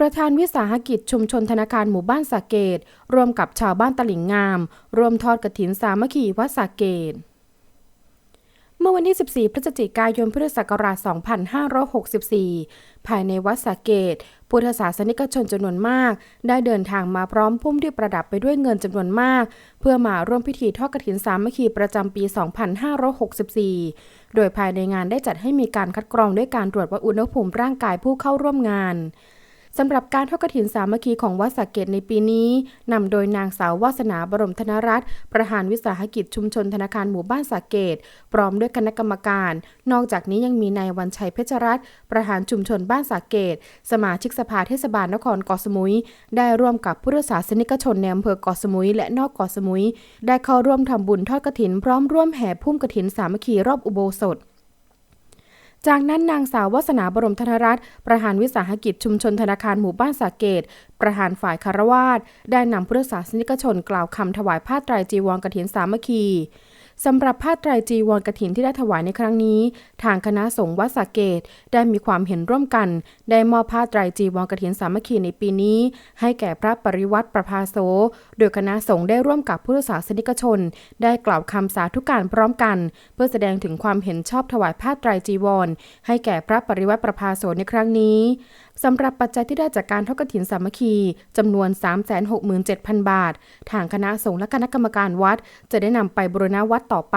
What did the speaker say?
ประธานวิสาหกิจชุมชนธนาคารหมู่บ้านสาเกต ร่วมกับชาวบ้านตลิ่งงาม ร่วมทอดกระถินสามัคคีวัดสาเกต เมื่อวันที่ 14 พฤศจิกายนพุทธศักราช 2564 ภายในวัดสาเกต พุทธศาสนิกชนจำนวนมาก ได้เดินทางมาพร้อมพุ่มที่ประดับไปด้วยเงินจำนวนมาก เพื่อมาร่วมพิธีทอดกฐินสามัคคีประจำปี 2564 โดยภายในงานได้จัดให้มีการคัดกรองด้วยการตรวจวัดอุณหภูมิร่างกายผู้เข้าร่วมงาน สำหรับการทอดกฐินสามัคคีของวัดสะเกตในปีนี้นำโดยนางสาววาสนาบรมธนรัตน์ประธานวิสาหกิจชุมชนธนาคารหมู่บ้านสะเกต พร้อมด้วยคณะกรรมการ นอกจากนี้ยังมีนายวันชัยเพชรรัตน์ประธานชุมชนบ้านสะเกต สมาชิกสภาเทศบาลนครเกาะสมุย ได้ร่วมกับผู้รักษาสนิกชนในอำเภอเกาะสมุย และนอกเกาะสมุย ได้เข้าร่วมทำบุญทอดกฐิน พร้อมร่วมแห่พุ่มกฐินสามัคคีรอบอุโบสถ จากนั้นนางสาววาสนาบรมธนรัตน์ประธานวิสาหกิจชุมชนธนาคารหมู่บ้านสาเกต ประธานฝ่ายคารวาสได้นำพุทธศาสนิกชนกล่าวคำถวายผ้าไตรจีวรกรถินสามัคคี สำหรับผ้าไตรจีวรกฐินที่ได้ถวายในครั้งนี้ ทางคณะสงฆ์วัดสาเกตได้มีความเห็นร่วมกัน ได้มอบผ้าไตรจีวรกฐินสามัคคีในปีนี้ ให้แก่พระปริวัติประภาโสโดยคณะสงฆ์ได้ร่วมกับพุทธศาสนิกชน ได้กล่าวคำสาธุการพร้อมกัน เพื่อแสดงถึงความเห็นชอบถวายผ้าไตรจีวร ให้แก่พระปริวัติประภาโสในครั้งนี้สำหรับปัจจัยที่ได้จากการทอดกฐินสามัคคีจำนวน 367,000 บาท ทางคณะสงฆ์และคณะกรรมการวัด จะได้นำไปบรณวัดต่อไป